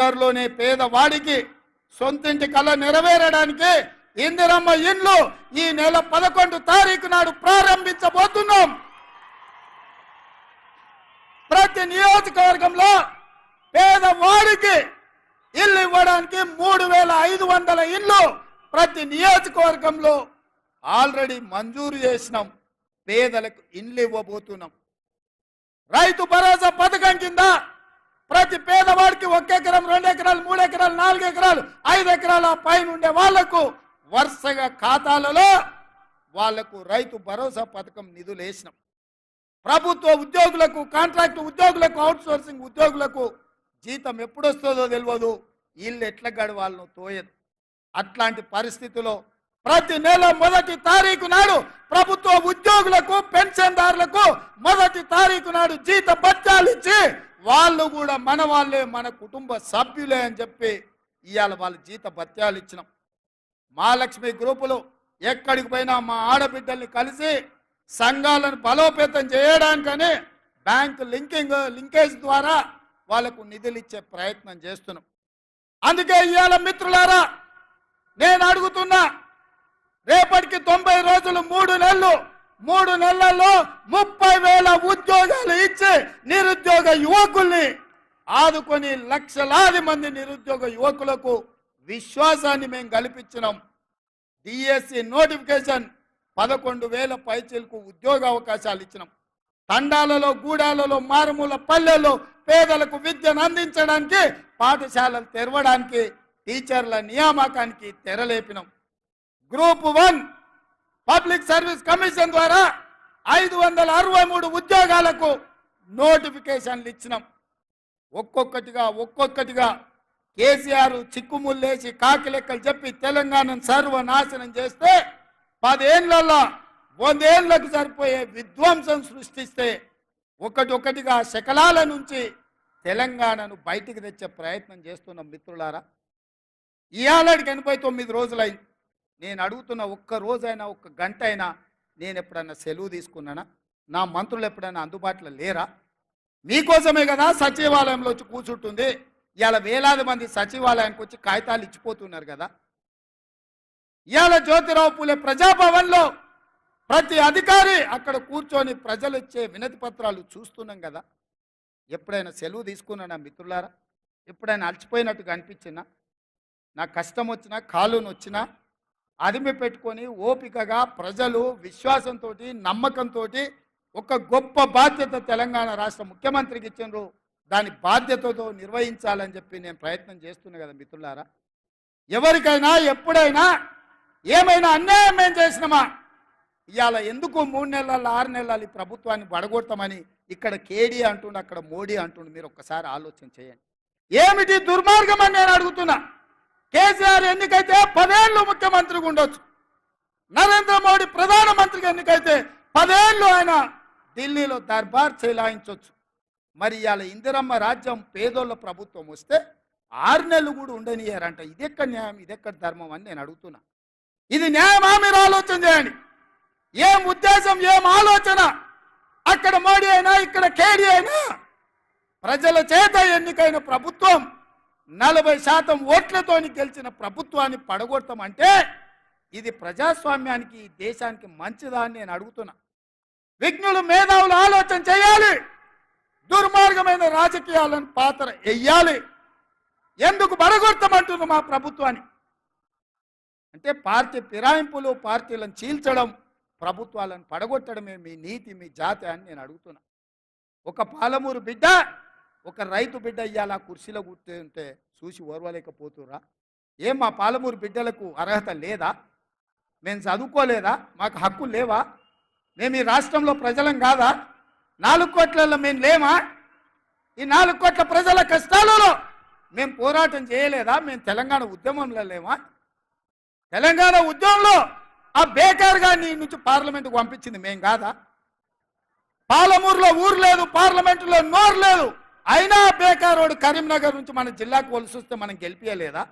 లోనే పేదవాడికి సొంతింటి కళ నెరవేరడానికి ఇందిరమ్మ ఇండ్లు ఈ నెల పదకొండు తారీఖు నాడు ప్రారంభించబోతున్నాం. ప్రతి నియోజకవర్గంలో పేదవాడికి ఇల్లు ఇవ్వడానికి మూడు వేల ఐదు వందల ఇల్లు ప్రతి నియోజకవర్గంలో ఆల్రెడీ మంజూరు చేసినాం. పేదలకు ఇండ్లు ఇవ్వబోతున్నాం. రైతు భరోసా పథకం కింద ప్రతి పేదవాడికి ఒక ఎకరం రెండు ఎకరాలు మూడు ఎకరాలు నాలుగు ఎకరాలు ఐదు ఎకరాల పైన ఉండే వాళ్ళకు వరుసగా ఖాతాలలో వాళ్ళకు రైతు భరోసా పథకం నిధులు వేసినాం. ప్రభుత్వ ఉద్యోగులకు కాంట్రాక్ట్ ఉద్యోగులకు అవుట్ సోర్సింగ్ ఉద్యోగులకు జీతం ఎప్పుడు వస్తుందో తెలియదు వీళ్ళు ఎట్లా గడవాళ్ళను తోయదు. అట్లాంటి పరిస్థితిలో ప్రతి నెల మొదటి తారీఖు నాడు ప్రభుత్వ ఉద్యోగులకు పెన్షన్దారులకు మొదటి తారీఖు నాడు జీత బత్యాలు ఇచ్చి వాళ్ళు కూడా మన వాళ్ళే మన కుటుంబ సభ్యులే అని చెప్పి ఇవాళ వాళ్ళ జీత భత్యాలు ఇచ్చినాం. మహాలక్ష్మి గ్రూపులు ఎక్కడికి పోయినా మా ఆడబిడ్డల్ని కలిసి సంఘాలను బలోపేతం చేయడానికని బ్యాంక్ లింకింగ్ లింకేజ్ ద్వారా వాళ్ళకు నిధులు ఇచ్చే ప్రయత్నం చేస్తున్నాం. అందుకే ఇవాళ మిత్రులారా నేను అడుగుతున్నా రేపటికి తొంభై రోజులు మూడు నెలలు మూడు నెలల్లో ముప్పై వేల ఉద్యోగాలు ఇచ్చి నిరుద్యోగ యువకుల్ని ఆదుకొని లక్షలాది మంది నిరుద్యోగ యువకులకు విశ్వాసాన్ని మేము కల్పించినాం. డిఎస్సి నోటిఫికేషన్ పదకొండు వేల పైచీలకు ఉద్యోగ అవకాశాలు ఇచ్చినాం. తండాలలో గూడాలలో మారుమూల పల్లెల్లో పేదలకు విద్యను అందించడానికి పాఠశాలలు తెరవడానికి టీచర్ల నియామకానికి తెరలేపినాం. Group one public service commission ద్వారా ఐదు వందల అరవై మూడు ఉద్యోగాలకు నోటిఫికేషన్లు ఇచ్చినాం. ఒక్కొక్కటిగా ఒక్కొక్కటిగా కేసీఆర్ చిక్కుముల్లేసి కాకి లెక్కలు చెప్పి తెలంగాణను సర్వనాశనం చేస్తే పదేళ్ళలో వందేళ్ళకు సరిపోయే విధ్వంసం సృష్టిస్తే ఒకటి ఒకటిగా శకలాల నుంచి తెలంగాణను బయటికి తెచ్చే ప్రయత్నం చేస్తున్న మిత్రులారా. ఇవాళకి ఎనభై తొమ్మిది రోజులైంది. నేను అడుగుతున్న ఒక్క రోజైనా ఒక్క గంట అయినా నేను ఎప్పుడన్నా సెలవు తీసుకున్నానా? నా మంత్రులు ఎప్పుడైనా అందుబాటులో లేరా? మీకోసమే కదా సచివాలయంలో వచ్చి కూర్చుంటుంది. ఇవాళ వేలాది మంది సచివాలయానికి వచ్చి కాగితాలు ఇచ్చిపోతున్నారు కదా. ఇవాళ జ్యోతిరావు పూలే ప్రజాభవన్లో ప్రతి అధికారి అక్కడ కూర్చొని ప్రజలు ఇచ్చే వినతి పత్రాలు చూస్తున్నాం కదా. ఎప్పుడైనా సెలవు తీసుకున్నానా మిత్రులారా? ఎప్పుడైనా అలసిపోయినట్టుగా అనిపించినా? నా కష్టం వచ్చినా కాలు నొచ్చినా అదిమి పెట్టుకొని ఓపికగా ప్రజలు విశ్వాసంతో నమ్మకంతో ఒక గొప్ప బాధ్యత తెలంగాణ రాష్ట్ర ముఖ్యమంత్రికి ఇచ్చిండ్రు. దాని బాధ్యతతో నిర్వహించాలని చెప్పి నేను ప్రయత్నం చేస్తున్నా కదా మిత్రులారా. ఎవరికైనా ఎప్పుడైనా ఏమైనా అన్యాయం ఏం చేసినామా? ఇవాళ ఎందుకు మూడు నెలల ఆరు నెలలు ఈ ప్రభుత్వాన్ని పడగొడతామని ఇక్కడ కేడీ అంటుండు అక్కడ మోడీ అంటుండు మీరు ఒక్కసారి ఆలోచన చేయండి. ఏమిటి దుర్మార్గం అని నేను అడుగుతున్నా? కేసీఆర్ ఎన్నికైతే పదేళ్ళు ముఖ్యమంత్రిగా ఉండొచ్చు. నరేంద్ర మోడీ ప్రధానమంత్రికి ఎన్నికైతే పదేళ్ళు ఆయన ఢిల్లీలో దర్బార్ చెలాయించవచ్చు మరి ఇవాళ ఇందిరమ్మ రాజ్యం పేదోళ్ళ ప్రభుత్వం వస్తే ఆరు నెలలు కూడా ఉండనియారంట ఇదెక్కడ న్యాయం? ఇదెక్కడ ధర్మం అని నేను అడుగుతున్నా. ఇది న్యాయమా మీరు ఆలోచన చేయండి. ఏం ఉద్దేశం ఏం ఆలోచన? అక్కడ మోడీ అయినా ఇక్కడ కేడీ అయినా ప్రజల చేత ఎన్నికైన ప్రభుత్వం నలభై శాతం ఓట్లతోని గెలిచిన ప్రభుత్వాన్ని పడగొడతాం అంటే ఇది ప్రజాస్వామ్యానికి ఈ దేశానికి మంచిదా అని నేను అడుగుతున్నా. విఘ్నులు మేధావులు ఆలోచన చేయాలి. దుర్మార్గమైన రాజకీయాలను పాత్ర వెయ్యాలి ఎందుకు పడగొడతామంటున్నారు మా ప్రభుత్వాన్ని? అంటే పార్టీ ఫిరాయింపులు పార్టీలను చీల్చడం ప్రభుత్వాలను పడగొట్టడమే మీ నీతి మీ జాతి అని నేను అడుగుతున్నా. ఒక పాలమూరు బిడ్డ ఒక రైతు బిడ్డ ఇవాళ కుర్చీలో కూర్చుంటే చూసి ఓర్వలేకపోతురా ఏం మా పాలమూరు బిడ్డలకు అర్హత లేదా? మేము చదువుకోలేదా? మాకు హక్కు లేవా? మేము ఈ రాష్ట్రంలో ప్రజలం కాదా? నాలుగు కోట్లలో మేము లేమా? ఈ నాలుగు కోట్ల ప్రజల కష్టాలలో మేము పోరాటం చేయలేదా? మేము తెలంగాణ ఉద్యమంలో లేమా? తెలంగాణ ఉద్యమంలో ఆ బేకార్ గారిని నుంచి పార్లమెంటుకు పంపించింది మేం కాదా? పాలమూరులో ఊరు లేదు పార్లమెంటులో నోరు లేదు. అయినా బేకారోడు కరీంనగర్ నుంచి మన జిల్లాకు వలసి వస్తే మనం గెలిపించలేదా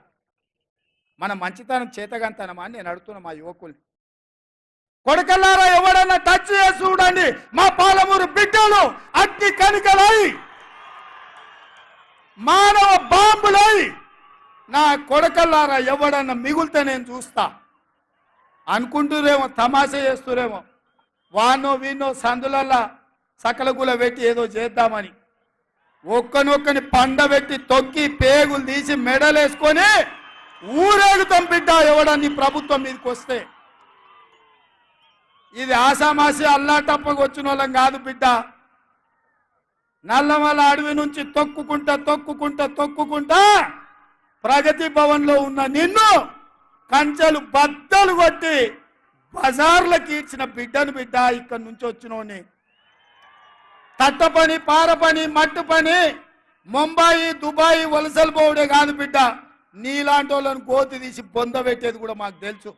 మన మంచితనం చేతగంతనమా అని నేను అడుగుతున్నా మా యువకుల్ని. కొడకల్లారా ఎవడన్నా టచ్ చేసి చూడండి. మా పాలమూరు బిడ్డలు అగ్ని కనికలై మానవ బాంబులై. నా కొడకల్లారా ఎవడన్నా మిగులుతే నేను చూస్తా. అనుకుంటురేమో తమాషా చేస్తురేమో. వానో వీనో సందులల్లా సకలగుల పెట్టి ఏదో చేద్దామని. ఒక్కనొక్కని పండబెట్టి తొక్కి పేగులు తీసి మెడలేసుకొని ఊరేగుతాం బిడ్డ ఎవడని ప్రభుత్వం మీదకి వస్తే. ఇది ఆసామాసి అల్లాటప్పకు వచ్చిన వాళ్ళం కాదు బిడ్డ. నల్లమల అడవి నుంచి తొక్కుకుంటా తొక్కుకుంటా తొక్కుకుంటా ప్రగతి భవన్లో ఉన్న నిన్ను కంచెలు బద్దలు కొట్టి బజార్లకు ఇచ్చిన బిడ్డను బిడ్డ ఇక్కడి నుంచి వచ్చినోని తట్ట పని పార పని మట్టు పని ముంబాయి దుబాయ్ వలసలు పోవడే కాదు బిడ్డ. నీలాంటి వాళ్ళని గోతి తీసి బొంద పెట్టేది కూడా మాకు తెలుసు.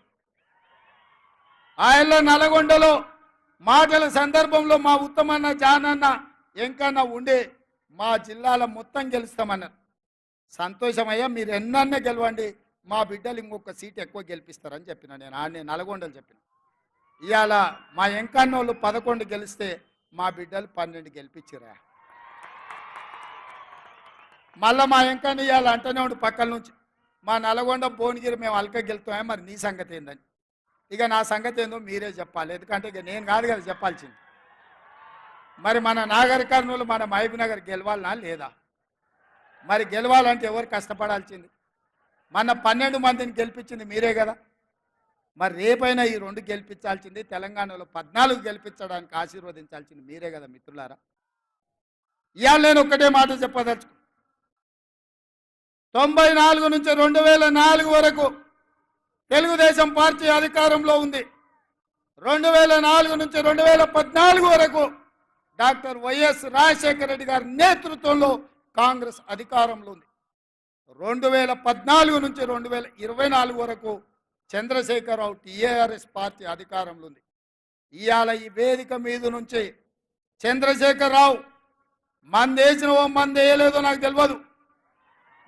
ఆయనలో నల్గొండలో మాటల సందర్భంలో మా ఉత్తమన్న జానన్న ఎంకన్నా ఉండే మా జిల్లాలో మొత్తం గెలుస్తామన్నారు సంతోషమయ్యా మీరు ఎన్నన్నా గెలవండి. మా బిడ్డలు ఇంకొక సీట్ ఎక్కువ గెలిపిస్తారని చెప్పిన నేను. ఆడనే నల్గొండలు చెప్పిన. ఇవాళ మా ఎంకన్నోళ్ళు పదకొండు గెలిస్తే మా బిడ్డలు పన్నెండు గెలిపించిరా మళ్ళా మా ఇంకా ఇవాళ అంటూనే ఉండు పక్కల నుంచి. మా నల్గొండ భువనగిరి మేము అల్క గెలుతామే మరి నీ సంగతి ఏందని. ఇక నా సంగతి ఏందో మీరే చెప్పాలి. ఎందుకంటే ఇక నేను కాదు కదా చెప్పాల్సింది. మరి మన నాగర్ కర్నూలు మన మహబూబ్ నగర్ గెలవాలనా లేదా? మరి గెలవాలంటే ఎవరు కష్టపడాల్సింది? మన పన్నెండు మందిని గెలిపించింది మీరే కదా. మరి రేపైనా ఈ రెండు గెలిపించాల్సింది తెలంగాణలో పద్నాలుగు గెలిపించడానికి ఆశీర్వదించాల్సింది మీరే కదా మిత్రులారా. ఇవాళ నేను ఒక్కటే మాట చెప్పదలుచుకు తొంభై నాలుగు నుంచి రెండు వేల నాలుగు వరకు తెలుగుదేశం పార్టీ అధికారంలో ఉంది. రెండు వేల నాలుగు నుంచి రెండు వేల పద్నాలుగు వరకు డాక్టర్ వైఎస్ రాజశేఖర రెడ్డి గారి నేతృత్వంలో కాంగ్రెస్ అధికారంలో ఉంది. రెండు వేల పద్నాలుగు నుంచి రెండు వేల ఇరవై నాలుగు వరకు చంద్రశేఖరరావు టీఆర్ఎస్ పార్టీ అధికారంలో ఉంది ఇవాళ ఈ వేదిక మీద నుంచి చంద్రశేఖరరావు మందేసినవో మంది వేయలేదో నాకు తెలియదు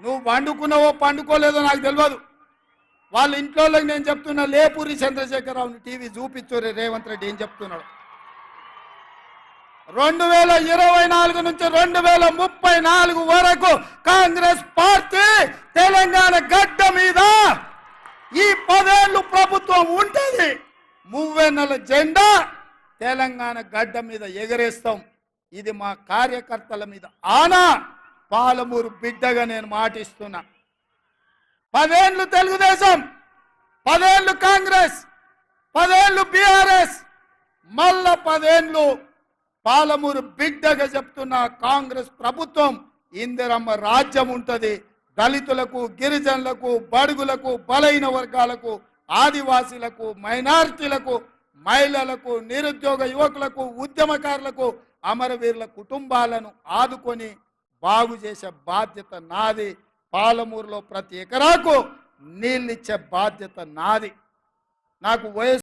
నువ్వు వండుకున్నావో పండుకోలేదో నాకు తెలియదు వాళ్ళ ఇంట్లో నేను చెప్తున్నా లేపూరి చంద్రశేఖరరావుని టీవీ చూపించు రేవంత్ రెడ్డి ఏం చెప్తున్నాడు. రెండు వేల ఇరవై నాలుగు నుంచి రెండు వేల ముప్పై నాలుగు వరకు కాంగ్రెస్ పార్టీ తెలంగాణ గడ్డ మీద ఈ పదేళ్ళు ప్రభుత్వం ఉంటుంది. మువ్వెన్నెల జెండా తెలంగాణ గడ్డ మీద ఎగరేస్తాం. ఇది మా కార్యకర్తల మీద ఆనా. పాలమూరు బిడ్డగా నేను మాటిస్తున్నా. పదేళ్ళు తెలుగుదేశం పదేళ్ళు కాంగ్రెస్ పదేళ్ళు బీఆర్ఎస్ మళ్ళా పదేళ్ళు పాలమూరు బిడ్డగా చెప్తున్న కాంగ్రెస్ ప్రభుత్వం ఇందిరమ్మ రాజ్యం ఉంటుంది. దళితులకు గిరిజనులకు బడుగులకు బలైన వర్గాలకు ఆదివాసీలకు మైనారిటీలకు మహిళలకు నిరుద్యోగ యువకులకు ఉద్యమకారులకు అమరవీరుల కుటుంబాలను ఆదుకొని బాగు చేసే బాధ్యత నాది. పాలమూరులో ప్రతి ఎకరాకు నీళ్ళిచ్చే బాధ్యత నాది. నాకు వయసు